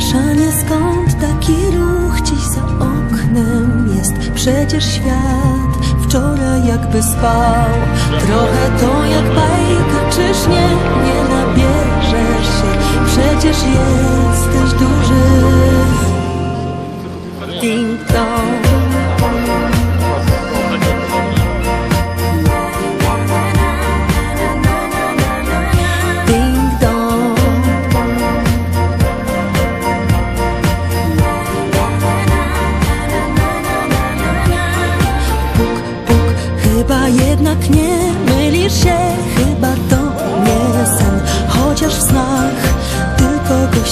Zamieszanie skąd taki ruch dziś za oknem jest? Przecież świat wczoraj jakby spał. Trochę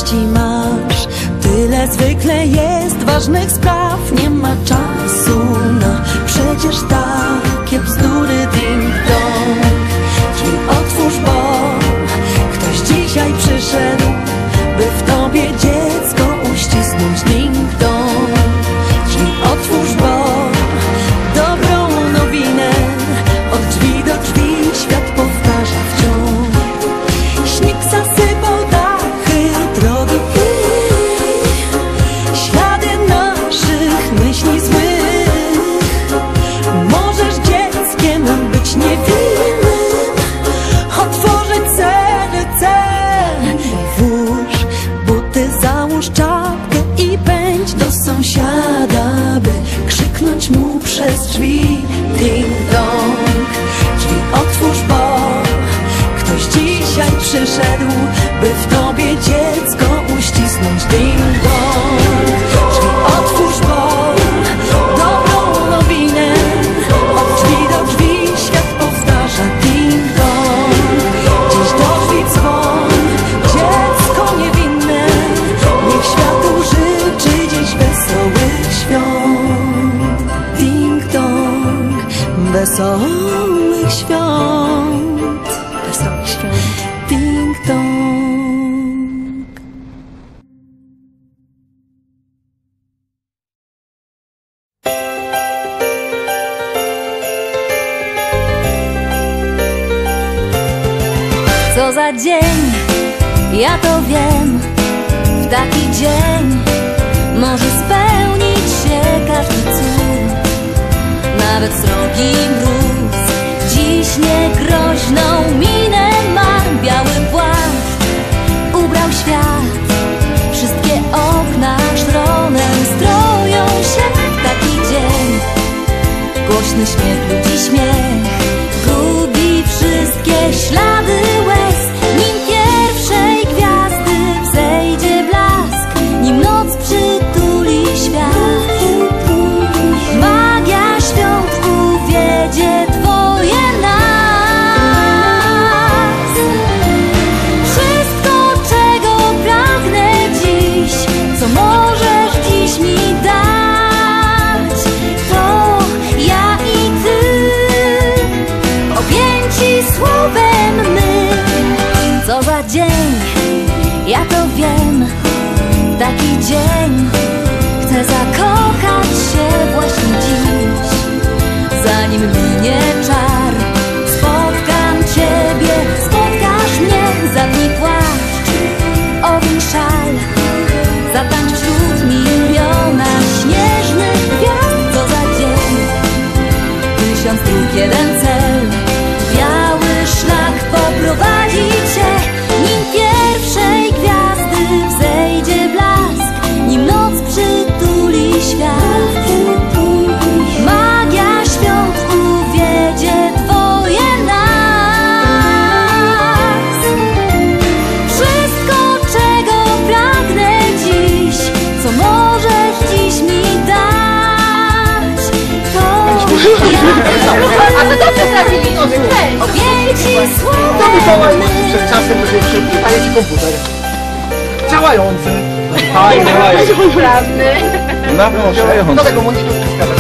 gości masz Tyle zwykle jest ważnych spraw, nie ma czasu na Przecież takie tobie dziecko uścisnąć Ding dong Drzwi otwórz, bo Dobrą nowinę. Od drzwi do drzwi świat powtarza Ding dong Dziś do drzwi dzwoń Dziecko niewinne. Niech światu życzy dziś wesołych świąt. Ding dong Wesołych świąt Co za dzień, ja to wiem. W taki dzień może spełnić się każdy cud. Nawet srogi mróz. Dziś niegroźną minę ma Biały płaszcz ubrał świat. Wszystkie okna szronem stroją się. W taki dzień Głośny śmiech jeden cel. Biały szlak poprowadzi cię Nim pierwszej gwiazdy wzejdzie blask Nim noc przytuli świat. Magia świąt uwiedzie dwoje nas. Wszystko czego pragnę dziś Co możesz dziś mi dać To A my dobrze trafiliśmy. Objęci To słowem wywołaj przed czasem, będzie szybki, panie ci komputer. Działający. Fajny, Prawny. Na proszę. Do tego monitor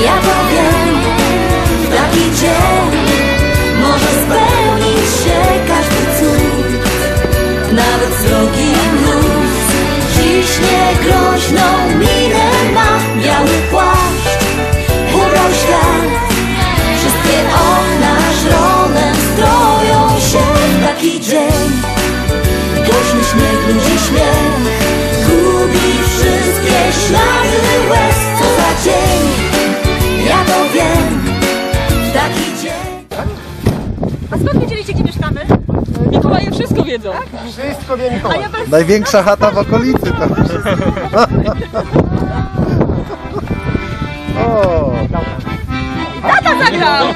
Ja to wiem, w taki dzień może spełnić się każdy cud. Nawet srogi mróz dziś nie groźną minę ma. Biały płaszcz ubrał. Wszystkie okna żronem stroją się w taki dzień. Wiem W taki dzień A skąd wiedzieliście, gdzie mieszkamy? Mikołaje wszystko wiedzą. Wszystko wie Mikołaj. Największa chata w okolicy to. O, Tata zagrał!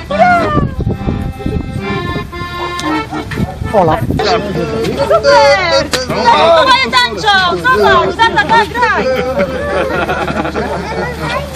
Olaf. Mikołaje tańczą! Zobacz, tata, tak, graj!